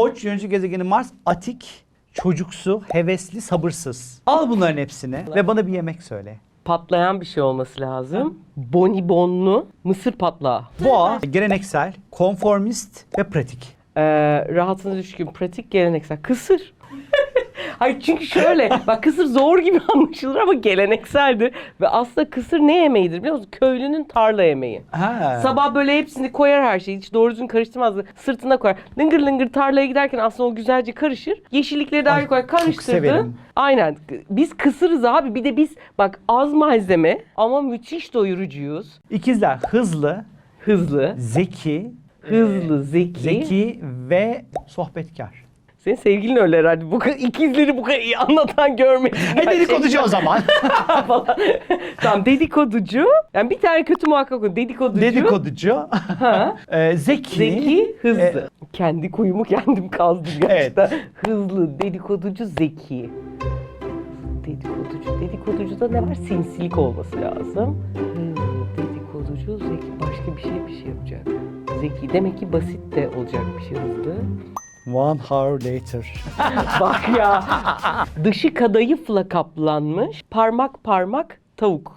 Koç, yönetici gezegeni Mars, atik, çocuksu, hevesli, sabırsız. Al bunların hepsini ve bana bir yemek söyle. Patlayan bir şey olması lazım. Bonibonlu mısır patlağı. Boğa, geleneksel, konformist ve pratik. Ee, rahatına düşkün, pratik, geleneksel. Kısır. Hayır çünkü şöyle, bak kısır zor gibi anlaşılır ama gelenekseldir. Ve aslında kısır ne yemeğidir biliyor musun? Köylünün tarla yemeği. Ha. Sabah böyle hepsini koyar her şeyi. Hiç doğru düzgün karıştırmaz. Sırtına koyar. Lıngır lıngır tarlaya giderken aslında o güzelce karışır. Yeşillikleri de Ay, ayrı koyar. Karıştırdı. severim. Aynen. Biz kısırız abi. Bir de biz bak az malzeme ama müthiş doyurucuyuz. İkizler, hızlı, Hızlı. zeki, Hızlı, zeki. zeki ve sohbetkar. Senin sevgilin öyle herhalde. Bu kadar, ikizleri bu kadar iyi anlatan görmedim. E dedikoducu o zaman. falan. tamam dedikoducu. Yani bir tane kötü muhakkak o. Dedikoducu. dedikoducu, Ha. e, zeki, Zeki, hızlı. e, Kendi kuyumu kendim kazdım gerçekten. Hızlı, dedikoducu, zeki. Dedikoducu. Dedikoducuda ne var? Sinsilik olması lazım. Hızlı, dedikoducu, zeki. Başka bir şey bir şey yapacak. Zeki. Demek ki basit de olacak bir şey hızlı. One hour later. Bak ya. Dışı kadayıfla kaplanmış. Parmak parmak tavuk.